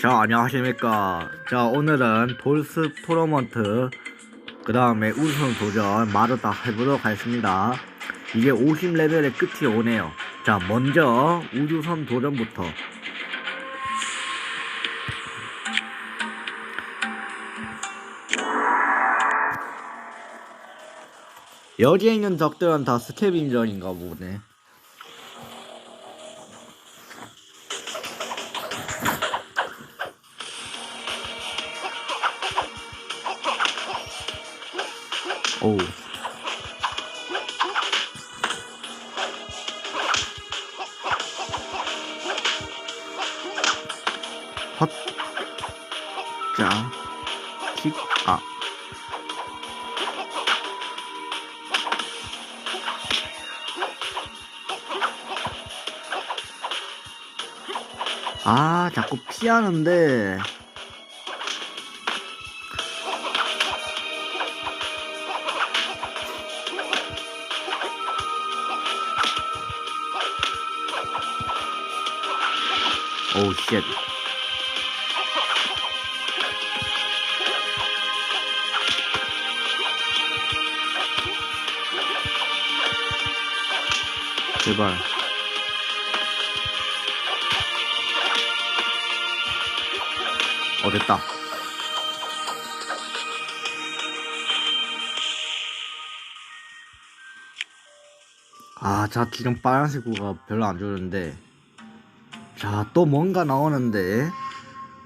자 안녕하십니까. 자 오늘은 돌스 토너먼트 그 다음에 우승 도전 마저 다 해보도록 하겠습니다. 이게 50레벨의 끝이 오네요. 자 먼저 우주선 도전부터. 여기에 있는 적들은 다 스캐빈저인가 보네 킥. 아. 아, 자꾸 피하는데. 오우 쉣 제발. 어 됐다. 아자 지금 빨간색 구가 별로 안 좋은데. 자, 또 뭔가 나오는데.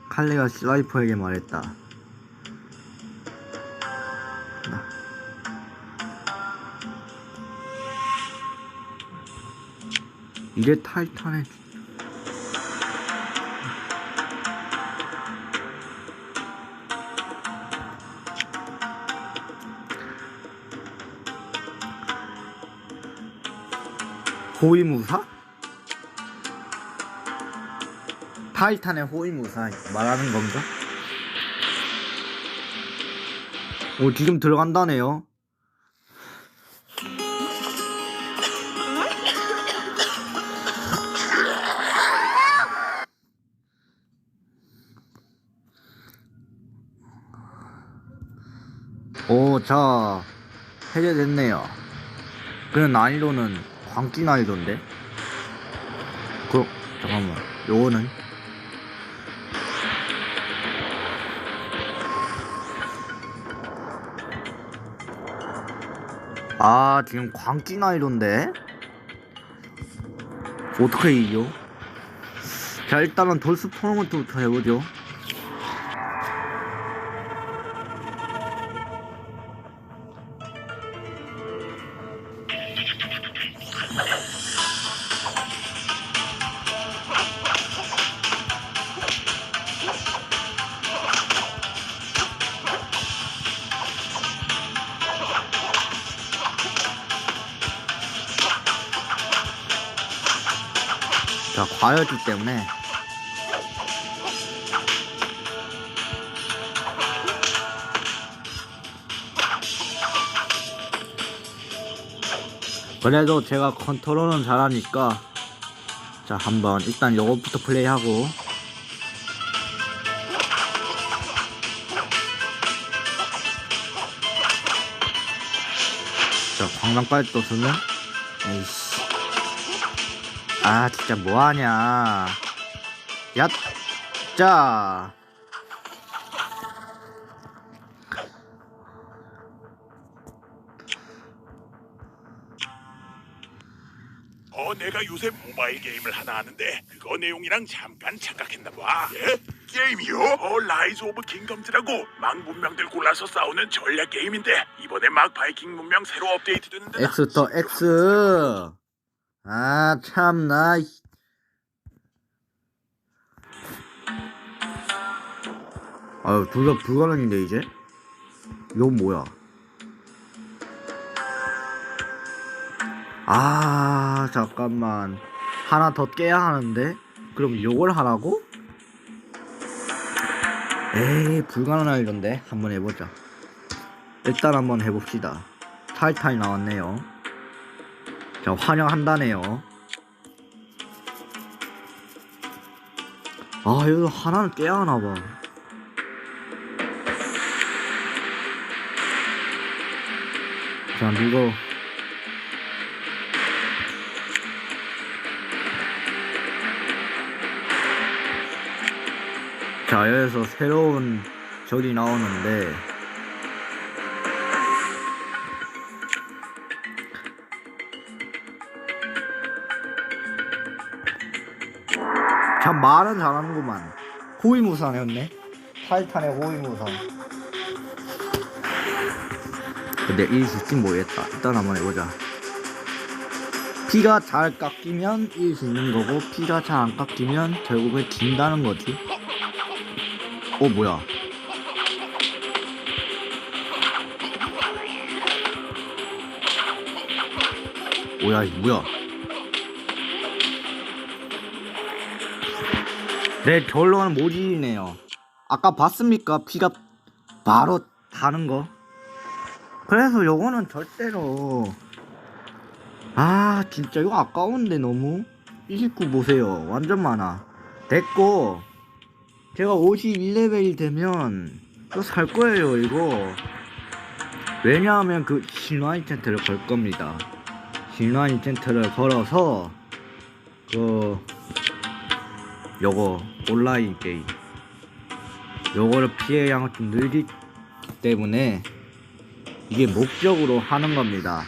칼레가 슬라이퍼에게 말했다. 이게 타이탄의 호위무사? 타이탄의 호위무사 말하는 건가? 오 지금 들어간다네요. 오, 자, 해제됐네요. 그 난이도는 광기 난이도인데? 그, 잠깐만, 요거는? 아 지금 광기 나이던데 어떻게 이겨? 자 일단은 돌스 토너먼트부터 해보죠 과열기 때문에. 그래도 제가 컨트롤은 잘하니까 자 한번 일단 요것부터 플레이하고. 자 광랑빨 또 쓰면 에이씨 아 진짜 뭐하냐 얏! 자 어, 내가 요새 모바일 게임을 하나 하는데 그거 내용이랑 잠깐 착각했나 봐. 예? 게임이요? 어, 라이즈 오브 킹덤즈라고 막 문명들 골라서 싸우는 전략 게임인데 이번에 막 바이킹 문명 새로 업데이트 되는데 X 더 X 아 참나 이- 아유 둘 다 불가능인데 이제? 이건 뭐야? 아 잠깐만. 하나 더 깨야 하는데? 그럼 요걸 하라고? 에이 불가능한 일인데. 한번 해보자. 일단 한번 해봅시다. 타이탄이 나왔네요. 자 환영한다네요. 아 이거 하나는 깨야 하나봐. 자 누가 자 여기서 새로운 적이 나오는데 참 말은 잘하는구만. 호위무사였네. 타이탄의 호위무사 근데 이 시스템 모르겠다? 일단 한번 해보자. 피가 잘 깎이면 이길 수 있는 거고 피가 잘 안 깎이면 결국엔 진다는 거지. 어 뭐야? 뭐야 이 뭐야 내 결론은 모질이네요. 아까 봤습니까? 피가 바로 다는 거? 그래서 요거는 절대로 아 진짜 이거 아까운데 너무? 29 보세요. 완전 많아. 됐고 제가 51레벨이 되면 또 살 거예요 이거. 왜냐하면 그 신화 이텐트를 걸 겁니다. 신화 이텐트를 걸어서 그 요거 온라인 게임. 요거를 피해 양을 좀 늘기 때문에 이게 목적으로 하는 겁니다.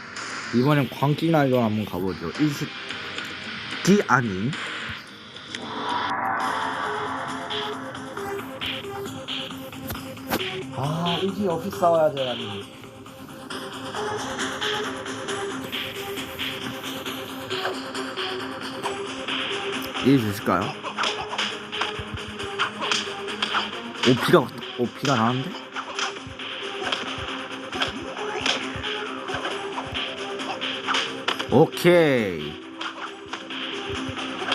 이번엔 광기날로 한번 가보죠. 일식기 아닌 아 일식 없이 싸워야 되라니. 이길 수 있을까요? 오피가 오피가 나는데? 오케이.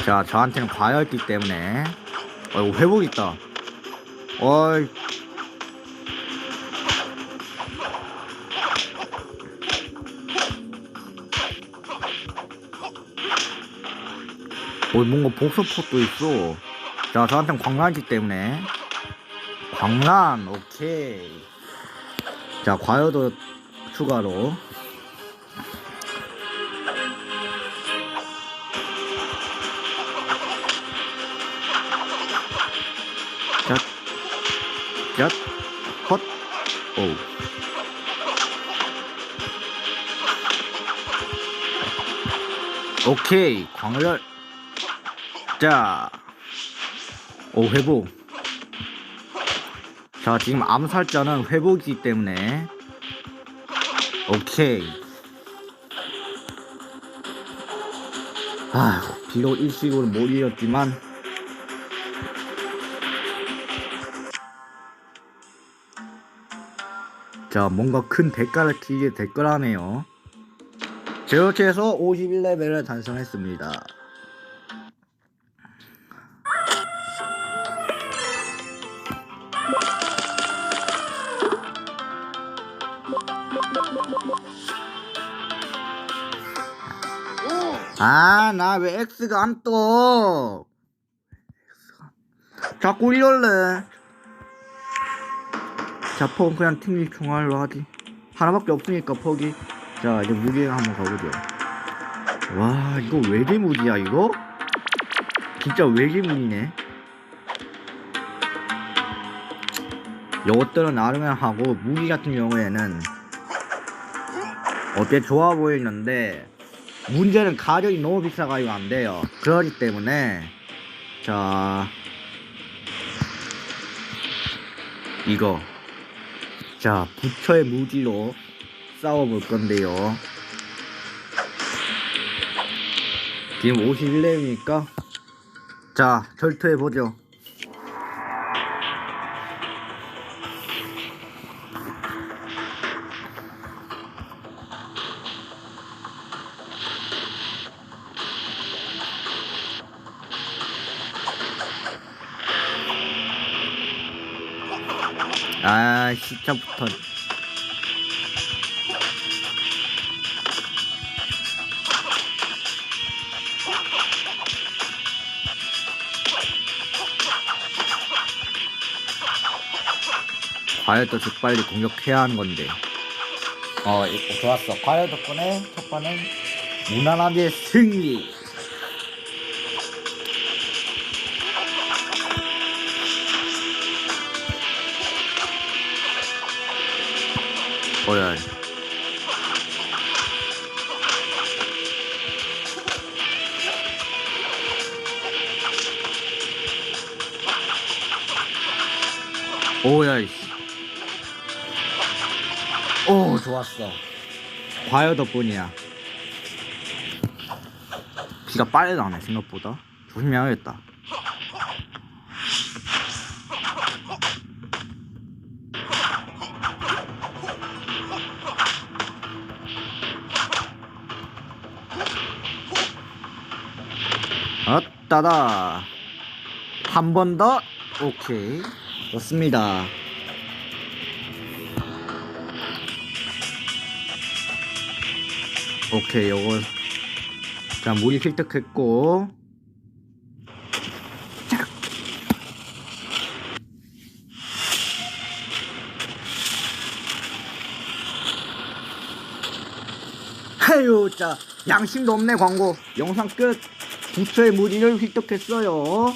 자, 저한테는 과열기 때문에. 어, 이거 회복 있다. 어이. 어, 뭔가 복서포도 있어. 자, 저한테는 광란기 때문에. 광란, 오케이. 자, 과열도 추가로. 자, 자, 컷, 오. 오케이, 광열. 자, 오, 회복. 자, 지금 암살자는 회복이기 때문에. 오케이. 아, 비록 일식으로 못 이겼지만, 자, 뭔가 큰 대가를 치게 될 거라네요. 저렇게 해서 51레벨을 달성했습니다. 아, 나 왜 X가 안 떠? 자꾸 이럴래. 자, 포 그냥 팀일 총알로 하지. 하나밖에 없으니까 포기. 자, 이제 무기에 한번 가보죠. 와, 이거 외계무기야, 이거? 진짜 외계무기네. 이것들은 나름의 하고, 무기 같은 경우에는 어때 좋아 보이는데, 문제는 가격이 너무 비싸가지고 안 돼요. 그러기 때문에, 자, 이거. 자, 부처의 무기로 싸워볼 건데요. 지금 51렙이니까, 자, 절투해보죠. 아 시차부터. 과열도 재빨리 공격해야 하는 건데. 어 좋았어. 과열 덕분에 첫번은 무난하게 승리. 어야. 오야 이씨. 오 좋았어. 과여 덕분이야. 비가 빨리 나네 생각보다. 조심해야겠다. 따다. 한 번 더. 오케이. 좋습니다. 오케이, 요거. 자, 물이 획득했고. 자. 하유, 자, 양심도 없네, 광고. 영상 끝. 부처의 무리를 획득했어요.